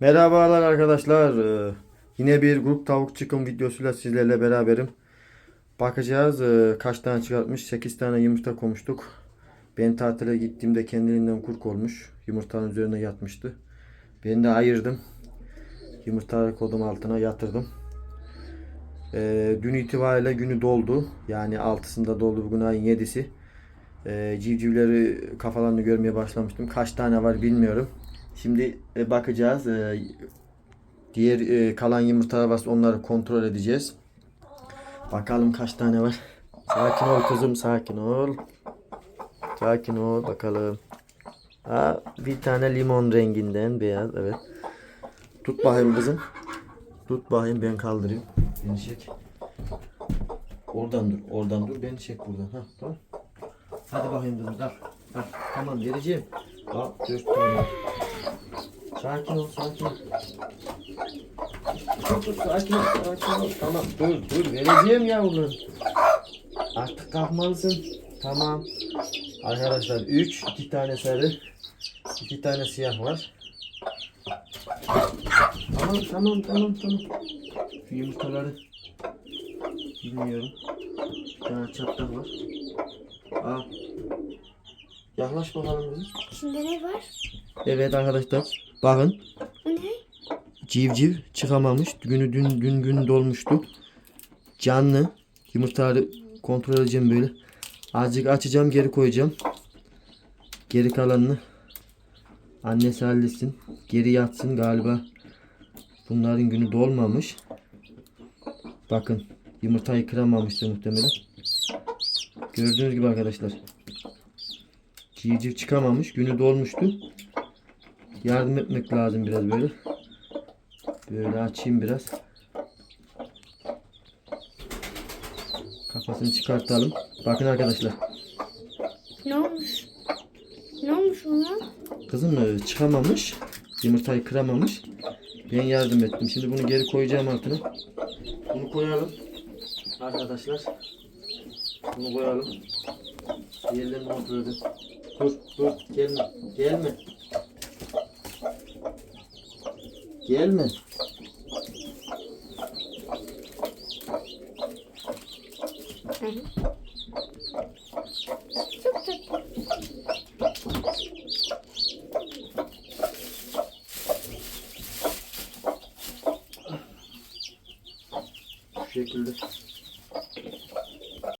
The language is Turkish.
Merhabalar arkadaşlar. Ee, Yine bir grup tavuk çıkım videosuyla sizlerle beraberim. Bakacağız ee, kaç tane çıkartmış. 8 tane yumurta koymuştuk. Ben tatile gittiğimde kendiliğinden kurk olmuş. Yumurtanın üzerine yatmıştı. Ben de ayırdım. Yumurtaları kodum altına yatırdım. Ee, dün itibariyle günü doldu. Yani 6'sında doldu bugün ayın 7'si. Ee, civcivleri kafalarını görmeye başlamıştım. Kaç tane var bilmiyorum. Şimdi e, bakacağız. E, diğer e, kalan yumurtalar varsa onları kontrol edeceğiz. Bakalım kaç tane var. Sakin ol kızım sakin ol. Sakin ol bakalım. Ha, bir tane limon renginden beyaz evet. Tut bakayım kızım. Tut bakayım ben kaldırayım. Beni çek. Oradan dur, oradan dur. Beni çek buradan. Ha, tamam. Hadi bakayım kızım. Al. Al. Tamam vereceğim. Al, dört tane. Sakin ol, sakin ol. Dur, dur, sakin ol, sakin ol. Tamam, dur, dur. Vereceğim yavrum. Artık kalkmalısın. Tamam. Arkadaşlar 3, 2 tane sarı, 2 tane siyah var. Tamam, tamam, tamam, tamam. Şu yumurtaları bilmiyorum. Bir tane çatlak var. Al. Yaklaş bakalım. İçinde ne var? Evet arkadaşlar. Bakın. Ne? Civciv çıkamamış. Günü dün gün gün dolmuştu. Canlı. Yumurtaları kontrol edeceğim böyle. Azıcık açacağım geri koyacağım. Geri kalanını annesi halletsin. Geri yatsın galiba. Bunların günü dolmamış. Bakın yumurtayı kıramamıştı muhtemelen. Gördüğünüz gibi arkadaşlar. Civciv çıkamamış. Günü dolmuştu. Yardım etmek lazım biraz böyle. Böyle açayım biraz. Kafasını çıkartalım. Bakın arkadaşlar. Ne olmuş? Ne olmuş ona? Kızım e, çıkamamış. Yumurtayı kıramamış. Ben yardım ettim. Şimdi bunu geri koyacağım altına. Bunu koyalım. Arkadaşlar. Bunu koyalım. Diğerlerini kontrol edin. Dur dur gelme. Gelme. Gelme. Hı. Çok tatlı. Bu şekilde.